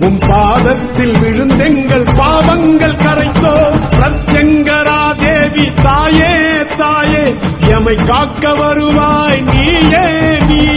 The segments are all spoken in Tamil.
உன் பாதத்தில் விழுந்தெங்கள் பாவங்கள் கரைத்தோ. சத்யங்கரா தேவி தாயே தாயே. எமை காக்க வருவாய் நீயே நீ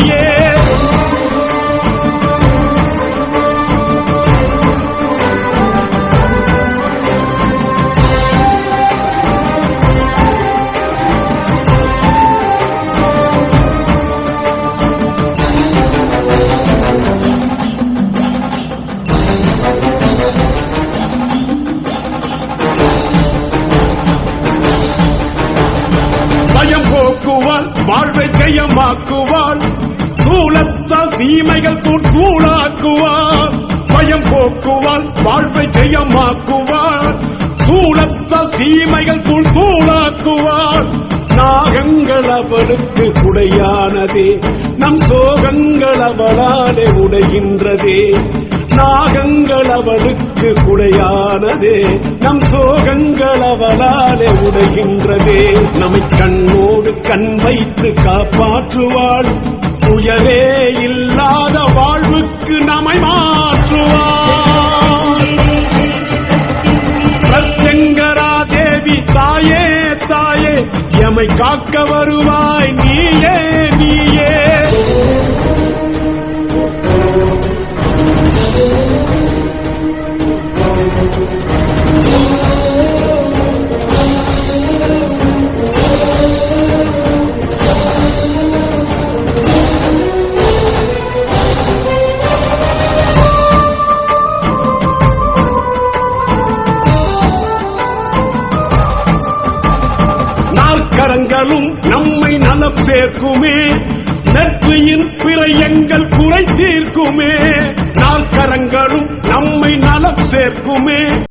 சூலத்தால் தீமைகள் தூள் தூளாக்குவாள் பயம் போக்குவார் வாழ்வை ஜெயமாக்குவார். சூலத்தால் தீமைகள் தூள் தூளாக்குவாள் நாகங்கள் அவளுக்கு உடையானதே நம் சோகங்கள் அவளாலே உடைகின்றதே. நாகங்கள் அவளுக்கு குடையானதே நம் சோகங்கள் அவளாலே உடைகின்றதே. நம்மை கண்ணோடு கண் வைத்து காப்பாற்றுவாள். துயரே இல்லாத வாழ்வுக்கு நம்மை மாற்றுவாள். பிரத்யங்கரா தேவி தாயே தாயே எமை காக்க வருவாய். நாற்கரங்களும் நம்மை நலம் சேர்க்குமே. நட்பியின் பிற எங்கள் குறை தீர்க்குமே நாற்கரங்களும் நம்மை நலம் சேர்க்குமே.